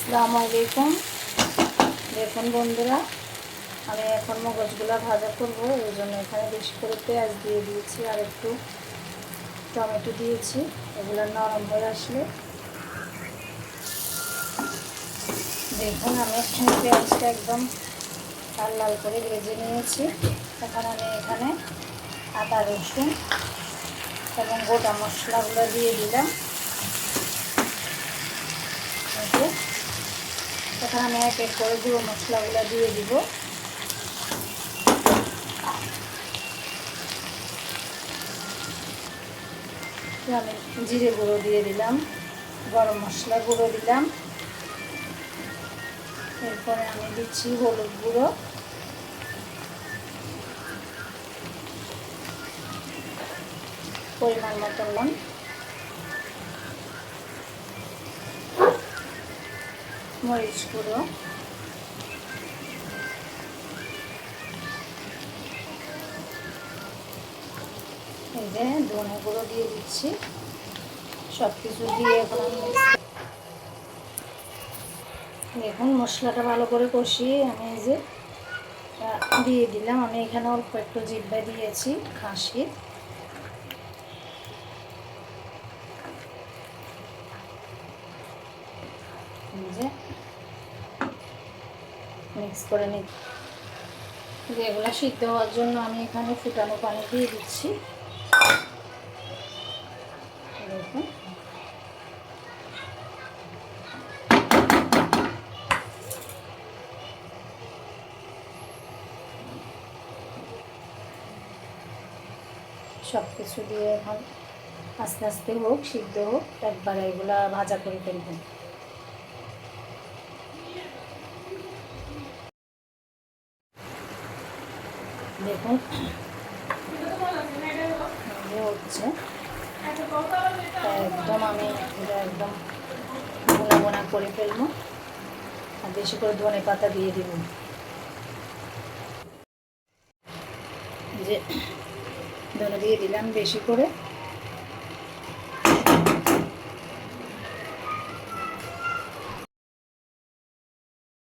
আসসালামু আলাইকুম। দেখুন বন্ধুরা, আমি এখন মগজগুলো ভাজা করব, এই জন্য এখানে বেশি করে পেঁয়াজ দিয়ে দিয়েছি আর একটু টমেটো দিয়েছি। এগুলো নরম হয়ে আসলে দেখুন, আমি এখানে পেঁয়াজটা একদম লাল লাল করে ভেজে নিয়েছি। এখন আমি এখানে আদা, রসুন এবং গোটা মশলাগুলো দিয়ে দিলাম। এখন আমি এক এক করে গুঁড়ো মশলাগুলো দিয়ে দিব। আমি জিরে গুঁড়ো দিয়ে দিলাম, গরম মশলা গুঁড়ো দিলাম। এরপরে আমি দিচ্ছি হলুদ গুঁড়ো। পরিমাণ মতো লবণ মরিচ গুঁড়ো। এই যে ধনে গুঁড়ো দিয়ে দিচ্ছি। সব কিছু দিয়ে এখন আমি mix মশলাটা ভালো করে কষিয়ে আমি এই যে দিয়ে দিলাম। আমি এখানে অল্প একটু জিব্বা দিয়েছি, খাসির। যে মিক্স করে নি এগুলো সিদ্ধ হওয়ার জন্য আমি এখানে ফুটানো পানি দিয়ে দিচ্ছি। সব কিছু দিয়ে এখন আস্তে আস্তে হোক, সিদ্ধ হোক, একবারে এগুলা ভাজা করে ফেলবেন দেখুন। হচ্ছে। একদম আমি এটা একদম বোনা বোনা করে ফেলব। আর বেশি করে ধনে পাতা দিয়ে দিব। যে ধনে দিয়ে দিলাম বেশি করে।